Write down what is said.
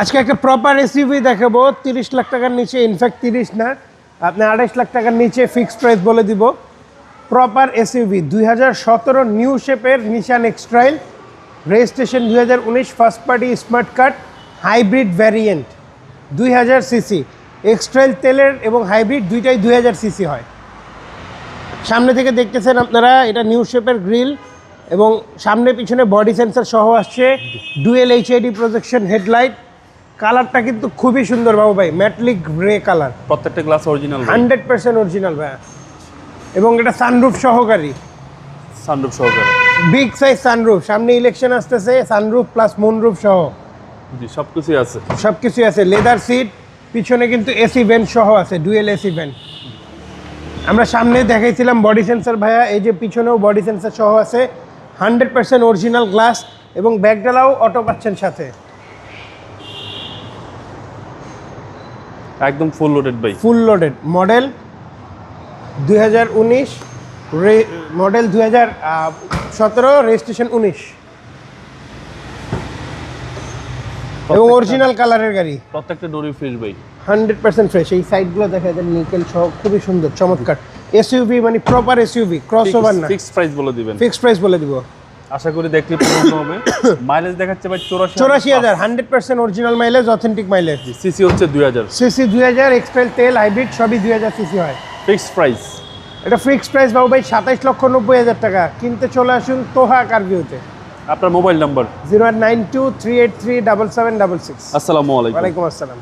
আজকে একটা proper SUV দেখাবো। তিরিশ লাখ টাকার নিচে ইনফ্যাক্ট তিরিশ না, আপনি আড়াইশ লাখ টাকার নিচে ফিক্সড প্রাইস বলে দিব। প্রপার এসইউভি দুই হাজার সতেরো নিউ শেপের নিশান এক্সট্রাইল রেজিস্ট্রেশন দুই হাজার উনিশ first party smart card hybrid variant দুই হাজার সিসি এক্সট্রাইল তেলের এবং হাইব্রিড দুইটাই দুই হাজার সিসি হয়। সামনে থেকে দেখতেছেন আপনারা, এটা নিউ শেপের গ্রিল এবং সামনে পিছনে বডি সেন্সর সহ আসছে। ডুয়েল এইচআইডি প্রজেকশন হেডলাইট কালারটা কিন্তু খুবই সুন্দর বাবু ভাই ম্যাটলিক গ্রে কালার। প্রত্যেকটা glass original hundred percent original ভাই। এবং এটা সানরুফ সহকারী। সানরুফ সহকারী। বিগ সাইজ সানরুফ সামনে ইলেকশন আসতেছে সানরুফ প্লাস মুনরুফ সহ। জি সব কিছুই আছে। সব কিছুই আছে লেদার সিট পিছনে কিন্তু এসি ভ্যান সহ আছে ডুয়েল এসি ভ্যান আমরা সামনে দেখাইছিলাম বডি সেন্সর ভাইয়া এই যে পিছনেও বডি সেন্সর সহ আছে। হান্ড্রেড পার্সেন্ট অরিজিনাল গ্লাস এবং ব্যাগডালাও অটো পাচ্ছেন সাথে। একদম ফুল লোডেড ভাই ফুল লোডেড মডেল দুই হাজার উনিশ মডেল দুই হাজার সতেরো রেজিস্ট্রেশন উনিশ। এবং অরিজিনাল কালারের গাড়ি। প্রত্যেকটা ডোরি ফ্রেশ ভাই হান্ড্রেড পার্সেন্ট ফ্রেশ এই সাইডগুলো দেখা যায় নিকেল সহ খুবই সুন্দর চমৎকার। এসইউভি মানে প্রপার এসইউভি ক্রস ওভার না। ফিক্সড প্রাইস বলে দিবেন। ফিক্সড প্রাইস বলে দিব। আশা করি দেখলে পছন্দ হবে। মাইলেজ দেখাচ্ছে ভাই চৌরাশি চৌরাশি হাজার hundred percent original mileage authentic mileage CC হচ্ছে দুই হাজার। সিসি দুই হাজার তেল হাইব্রিড সবই দুই হাজার সিসি হয়। ফিক্সড প্রাইস এটা ফিক্সড প্রাইস বাবু ভাই সাতাইশ লক্ষ নব্বই হাজার টাকা। কিনতে চলে আসুন তোহা কারভিউতে আপনার mobile number zero nine two three eight three double seven double six. আসসালামু আলাইকুম। ওয়ালাইকুম আসসালাম।